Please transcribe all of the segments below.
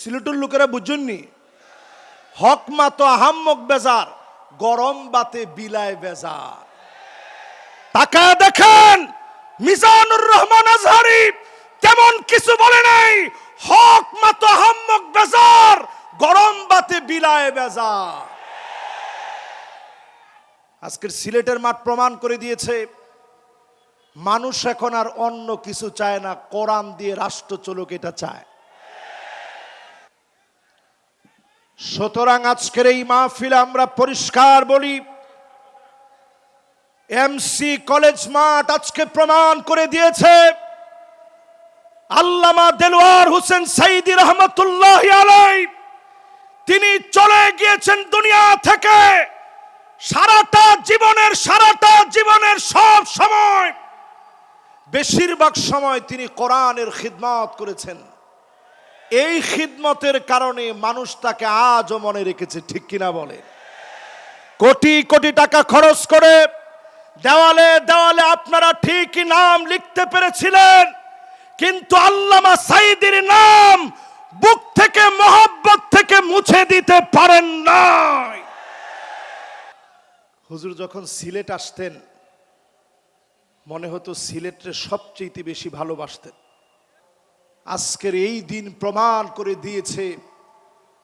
সিলেটের লোকেরা বুঝুননি। হক মাতো আহাম্মক বেজার, গরম বাতে বিলায় বেজার। তাকায় দেখেন, মিজানুর রহমান আজহারি তেমন কিছু বলে নাই। হক মাতো আহাম্মক বেজার, গরম বাতে বিলায় বেজার। আজকের সিলেটের মাঠ প্রমাণ করে দিয়েছে, মানুষ এখন আর অন্য কিছু চায় না, কোরআন দিয়ে রাষ্ট্র চলুক এটা চায়। সুতরাং আজকের এই মাহফিলে আমরা পরিষ্কার বলি এমসি কলেজ মাঠ আজকে প্রমাণ করে দিয়েছে, আল্লামা দেলোয়ার হোসেন সাইদি রহমতুল্লাহ আলাই, তিনি চলে গিয়েছেন দুনিয়া থেকে, সারাটা জীবনের সারাটা জীবনের সব সময়, বেশিরভাগ সময় তিনি কোরআনের খিদমাত করেছেন। এই খিদমতের কারণে মানুষ তাকে আজও মনে রেখেছে, ঠিক কিনা বলে? কোটি কোটি টাকা খরচ করে দেওয়ালে দেওয়ালে আপনারা ঠিকই নাম লিখতে পেরেছিলেন, কিন্তু আল্লামা সাইদির নাম বুক থেকে, মহব্বত থেকে মুছে দিতে পারেন নাই। হুজুর, যখন সিলেট আসতেন, মনে হতো সিলেটের সবচেয়ে বেশি ভালোবাসতেন। আজকের এই দিন প্রমাণ করে দিয়েছে।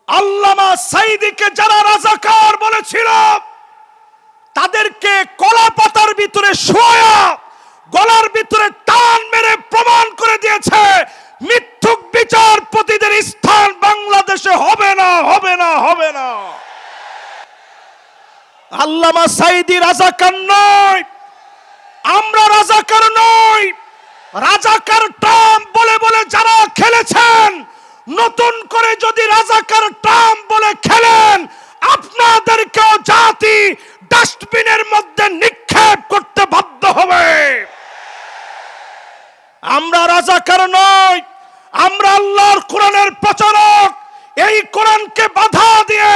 আল্লামা সাইদিকে যারা রাজাকার বলেছিল, তাদেরকে কলা পাতার ভিতরে শোয়া গলার ভিতরে টান মেরে প্রমাণ করে দিয়েছে, মিথ্যুক বিচারপতিদের স্থান বাংলাদেশে হবে না হবে না হবে না। আল্লামা সাইদি রাজাকার নয়, আমরা রাজাকার নই রাজাকার টাম বলে বলে যারা খেলেছেন, নতুন করে যদি রাজাকার টাম বলে খেলেন, আপনাদেরকেও জাতি ডাস্টবিনের মধ্যে নিক্ষেপ করতে বাধ্য হবে। আমরা রাজাকার নই, আমরা আল্লাহর কোরআনের প্রচারক। এই কোরআনকে বাধা দিয়ে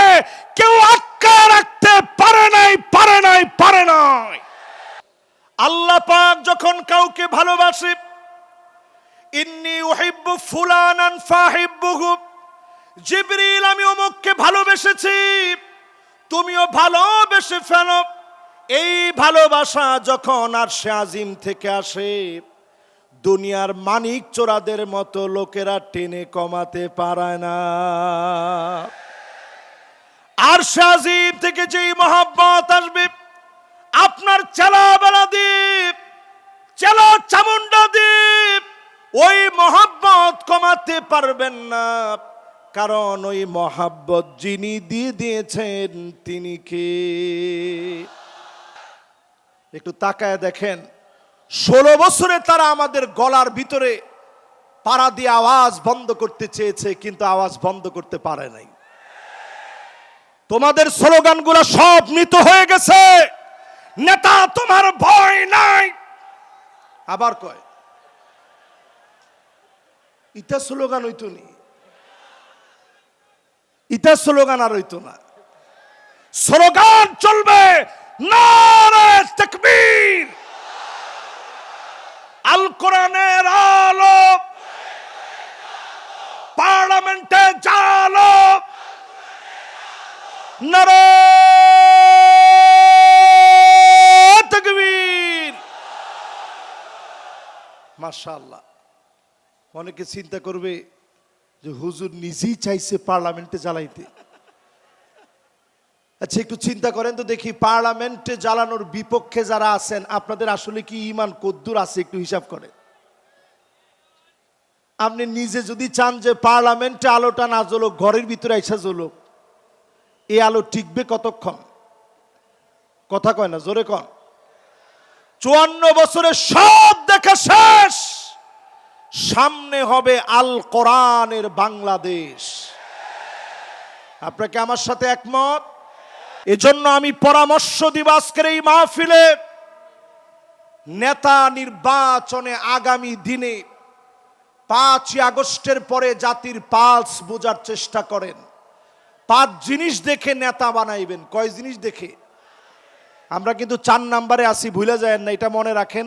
কেউ আটকা রাখতে পারে নাই পারে নাই পারে নাই। আল্লাহ পাক যখন কাউকে ভালোবাসে ইন্নি উহিব্বু ফুলানান ফাহিব্বুহু। জিবরিল, আমি অমুককে ভালোবেসেছি। তুমিও ভালোবেসে ফেলো। এই ভালোবাসা যখন আর সে আজিম থেকে আসে, দুনিয়ার মানিক চোরাদের মতো লোকেরা টেনে কমাতে পারে না। আর সে আজিম থেকে যেই মহাব্বত আসবে, আপনার চেলা বেলা দ্বীপ চেলা চামুন্ডা দ্বীপ ওই মহাব্বত কমাতে পারবেন না। কারণ ওই মহাব্বত যিনি দিয়ে দিয়েছেন, তিনি কে? একটু তাকায় দেখেন। ষোলো বছরে তারা আমাদের গলার ভিতরে পাড়া দিয়ে আওয়াজ বন্ধ করতে চেয়েছে, কিন্তু আওয়াজ বন্ধ করতে পারে নাই। তোমাদের স্লোগানগুলো সব মৃত হয়ে গেছে। নেতা, তোমার ভয় নাই। আবার কয় ইটা স্লোগান হইতো নি। ইটা স্লোগান আর হইতো না। স্লোগান চলবে তাকবীর। আল কোরআনের আলো পার্লামেন্টে জালো নারে তাকবীর। মাশাআল্লাহ। অনেকে চিন্তা করবে যে হুজুর নিজেই চাইছে পার্লামেন্টে জ্বালাইতে। আচ্ছা একটু চিন্তা করেন তো দেখি, পার্লামেন্টে জ্বালানোর বিপক্ষে যারা আছেন, আপনাদের আসলে কি ইমান কদ্দুর আছে, একটু হিসাব করেন। আপনি নিজে যদি চান যে পার্লামেন্টে আলোটা না জ্বলুক, ঘরের ভিতরে আইসা জ্বলুক এই আলো টিকবে কতক্ষণ? কথা কয় না, জোরে কন। চুয়ান্ন বছরে সব দেখা শেষ! সামনে হবে আল কোরআনের বাংলাদেশ। আপনাকে আমার সাথে একমত? এজন্য আমি পরামর্শ দিব আজকের এই মাহফিলে, নেতা নির্বাচনে আগামী দিনে পাঁচই আগস্টের পরে জাতির পালস বোঝার চেষ্টা করেন। পাঁচ জিনিস দেখে নেতা বানাইবেন। কয় জিনিস দেখে? আমরা কিন্তু চার নাম্বারে আসি ভুলে যায় না, এটা মনে রাখেন।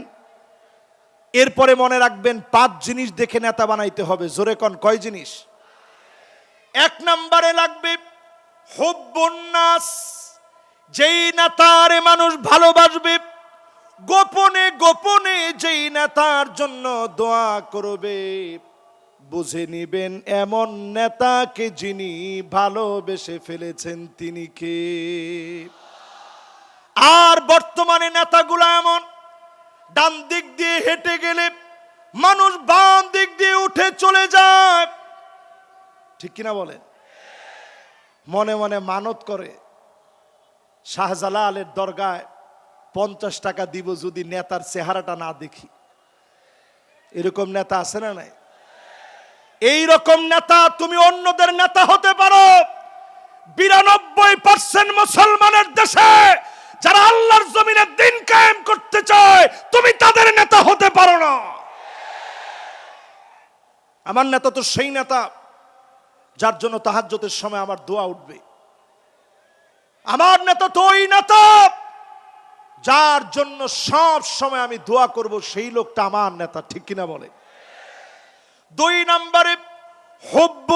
এরপরে মনে রাখবেন, পাঁচ জিনিস দেখে নেতা বানাইতে হবে। জোরে কন, কয় জিনিস? এক নম্বরে লাগবে হব্বন্যাস যেই নেতারে মানুষ ভালোবাসবে, গোপনে গোপনে যেই নেতার জন্য দোয়া করবে। বুঝে নিবেন, এমন নেতাকে যিনি ভালোবেসে ফেলেছেন, তিনি কে? আর বর্তমানে নেতাগুলো এমন ডান দিক দিয়ে হেঁটে গেলে মানুষ বাম দিক দিয়ে উঠে চলে যায়। ঠিক কিনা বলেন? মনে মনে মানত করে, শাহজালালের দরগায় পঞ্চাশ টাকা দিব যদি নেতার চেহারাটা না দেখি। এরকম নেতা আছে না নাই? এই রকম নেতা তুমি অন্যদের নেতা হতে পারো। বিরানব্বই পার্সেন্ট মুসলমানের দেশে যারা আল্লাহর জমিনে দিন কায়েম করতে চায় তুমি তাদের নেতা হতে পারো না। আমার নেতা তো সেই নেতা যার জন্য তাহাজ্জতের সময় আমার দোয়া উঠবে। আমার নেতা তো ওই নেতা যার জন্য সব সময় আমি দোয়া করব, সেই লোকটা আমার নেতা, ঠিক কিনা বলে? দুই নম্বরে, হব্ব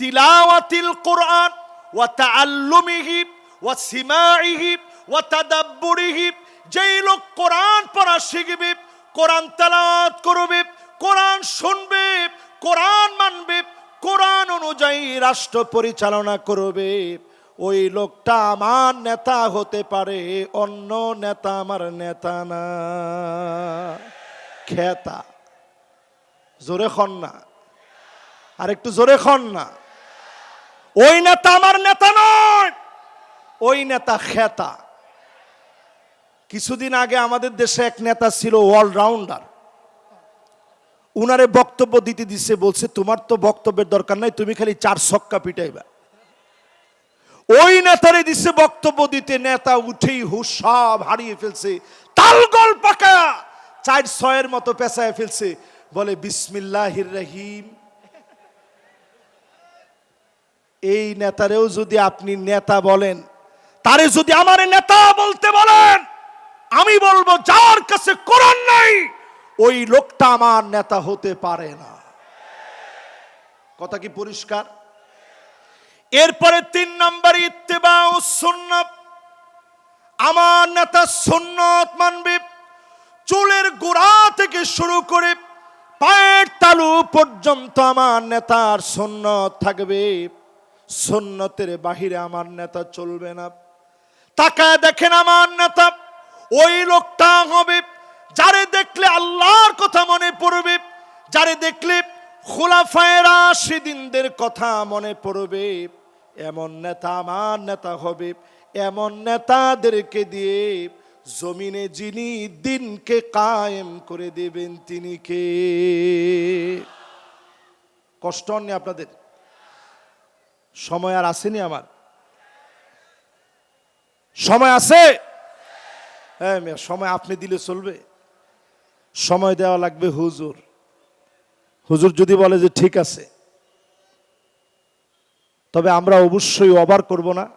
তিলাওয়াতিল কোরআন ও তা আল্লুমিহিপ ওয়া তাআল্লুমিহি ওয়া সিমাইহি ওয়া তাদাব্বুরিহি যেই লোক কোরআন পড়া শিখবে, কোরআন তেলাওয়াত করবে, কোরআন শুনবে, কোরআন মানবে, কোরআন অনুযায়ী রাষ্ট্র পরিচালনা করবে, ওই লোকটা আমার নেতা হতে পারে, অন্য নেতা আমার নেতা না। খেতা। জোরে খন না। আর একটু জোরে খন না। ওই নেতা আমার নেতা নয়, ওই নেতা খেতা। কিছুদিন আগে আমাদের দেশে এক নেতা ছিল অলরাউন্ডার উনারে বক্তব্য দিতে দিছে, বলছে, তোমার তো বক্তব্যের দরকার নাই, তুমি খালি চার ছক্কা পিটাইবা। ওই নেতারে দিছে বক্তব্য দিতে, নেতা উঠেই হুশ সব হারিয়ে ফেলছে। তালগোল পাকা, চার ছয়ের মতো পেঁচায় ফেলছে। বলে, বিসমিল্লাহির রহিম। এই নেতারেও যদি আপনি নেতা বলেন, তারে যদি আমার নেতা বলতে বলেন আমি বলব, যার কাছে কোরআন নাই, ওই লোকটা আমার নেতা হতে পারে না। কথা কি পরিষ্কার? এরপরে তিন নম্বর ইত্তেবা ও সুন্নত। আমার নেতা সুন্নত মানবে, চুলের গোড়া থেকে শুরু করে পায়ের তালু পর্যন্ত আমার নেতার সুন্নত থাকবে। সুন্নতের বাহিরে আমার নেতা চলবে না। তাকায় দেখেন আমার নেতা ওই লোকটা হবে যারে দেখলে আল্লাহর কথা মনে পড়বে, যারে দেখলে খোলাফায়রা সেদিনদের কথা মনে পড়বে। এমন নেতা আমার নেতা হবে, এমন নেতাদেরকে দিয়ে জমিনে যিনি দিনকে কায়েম করে দেবেন তিনি কে? কষ্ট হননি আপনাদের? সময় আর আসেনি আমার? সময় আছে? হ্যাঁ মেয়ে, সময় আপনি দিলে চলবে। সময় দেওয়া লাগবে হুজুর। হুজুর যদি বলে যে ঠিক আছে তবে আমরা অবশ্যই অবার করব না।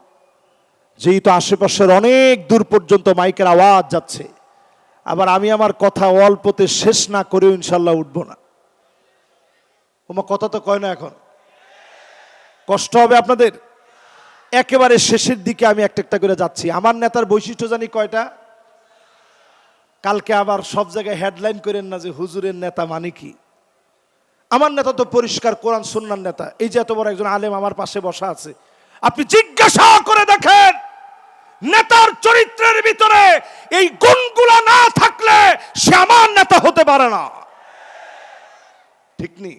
যেহেতু আশেপাশের অনেক দূর পর্যন্ত মাইকের আওয়াজ যাচ্ছে আবার আমি আমার কথা অল্পতে শেষ না করেও ইনশাল্লাহ উঠব না। ওমা কথা তো কয় না এখন? কষ্ট হবে আপনাদের? একেবারে শেষের দিকে আমি একটা একটা করে যাচ্ছি। আমার নেতার বৈশিষ্ট্য জানি কয়টা? কালকে আবার সব জায়গায় হেডলাইন করেন না যে হুজুরের নেতা মানে কি? আমার নেতা তো পরিষ্কার কোরআন, সুন্নার নেতা। এই যে এত বড় একজন আলেম আমার পাশে বসা আছে। আপনি জিজ্ঞাসা করে দেখেন, নেতার চরিত্রের ভিতরে এই গুণগুলো না থাকলে সে আমার নেতা হতে পারে না। ঠিক নেই?